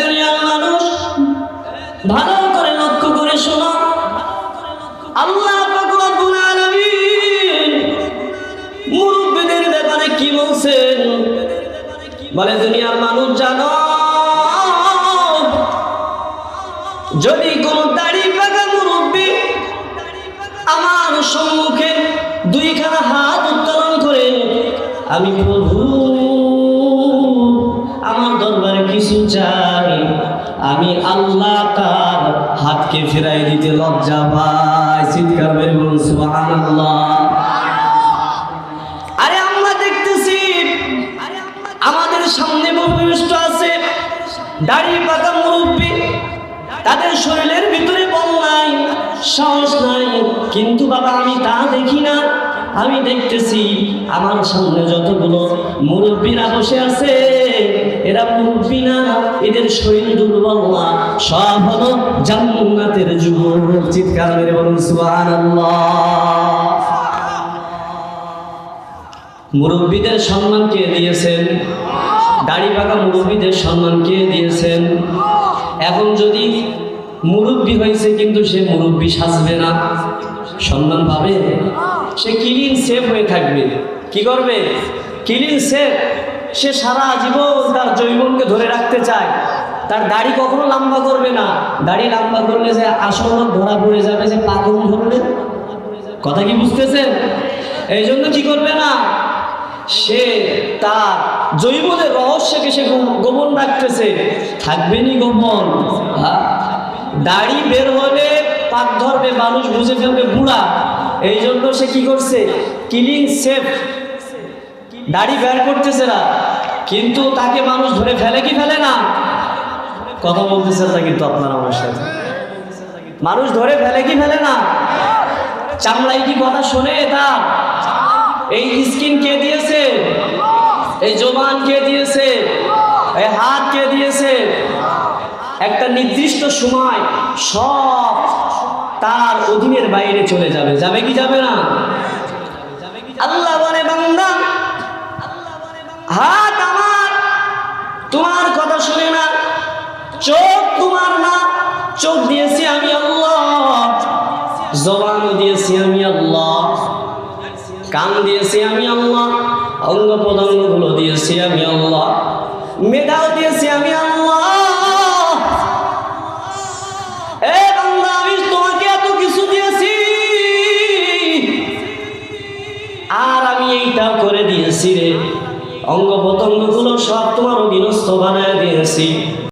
দুনিয়ার মানুষ, ভালো করে লক্ষ্য করে শোনো। ব্যাপারে কি বলছেন? বলে, দুনিয়ার মানুষ জানো, যদি কোন দাড়ি পাকা মুরব্বী আমার সম্মুখে হাত করে, আমি প্রভু চাই। আমি আল্লাহ তার হাতকে ফেরাই দিতে লজ্জা পাই। চিৎকার বের সুবহানাল্লাহ। আরে সামনে আছে পাকা তাদের শরীরের ভিতরে বল নাই, সাহস কিন্তু বাবা, আমি তা আমি দেখতেছি, আমার সামনে যতগুলো মুরব্বীরা বসে আছে এরা মুরব্বী না, এদের শরীর দুর্বল না। সব হলো জান্নাতের যুবক চিৎকার মেরে বলুন, সুবহানাল্লাহ। মুরব্বীদের সম্মান কে দিয়েছেন? দাড়ি পাকা মুরব্বীদের সম্মান কে দিয়েছেন? এখন যদি মুরব্বী হয়েছে, কিন্তু সে মুরব্বী সাজবে না, সম্মান পাবে? সে ক্লিন সেফ হয়ে থাকবে। কি করবে? ক্লিন সেফ সে সারা জীবন তার জৈবনকে ধরে রাখতে চায়। তার দাড়ি কখনো লম্বা করবে না। দাড়ি লম্বা করলে যে আসল ধরা পড়ে যাবে, যে পাগল ধরবে। কথা কি বুঝতেছেন? এই জন্য কি করবে না? সে তার জৈবদের রহস্যকে সে গোপন রাখতেছে। থাকবেনি গোপন? দাড়ি বের হলে পাক ধরবে, মানুষ বুঝে ফেলবে, বুড়া। এই জন্য সে কি করছে? কিলিং সেফ দাড়ি বের করতেছে না। কিন্তু তাকে মানুষ ধরে ফেলে কি ফেলে না? কথা বলতেছে না কিন্তু আপনার আমার সাথে। মানুষ ধরে ফেলে কি ফেলে না? চামড়াই কি কথা শোনে তার এই স্কিন কে দিয়েছে? এই জবান কে দিয়েছে? এই হাত কে দিয়েছে? একটা নির্দিষ্ট সময় সব তার অধীনের বাইরে চলে যাবে। যাবে কি যাবে না? হাত আমার, তোমার কথা শুনে না, চোখ তোমার না, চোখ দিয়েছি আমি আল্লাহ, জবান দিয়েছি আমি আল্লাহ, কান দিয়েছি আমি আল্লাহ অঙ্গ প্রদানগুলো দিয়েছি আমি আল্লাহ, মেধাও দিয়েছি আমি আল্লাহ। আমি তোমাকে এত কিছু দিয়েছি, আর আমি এইটা করে দিয়েছি রে। অঙ্গ প্রত্যঙ্গগুলো সব তোমার অধীনস্থ বানায় দিয়েছি।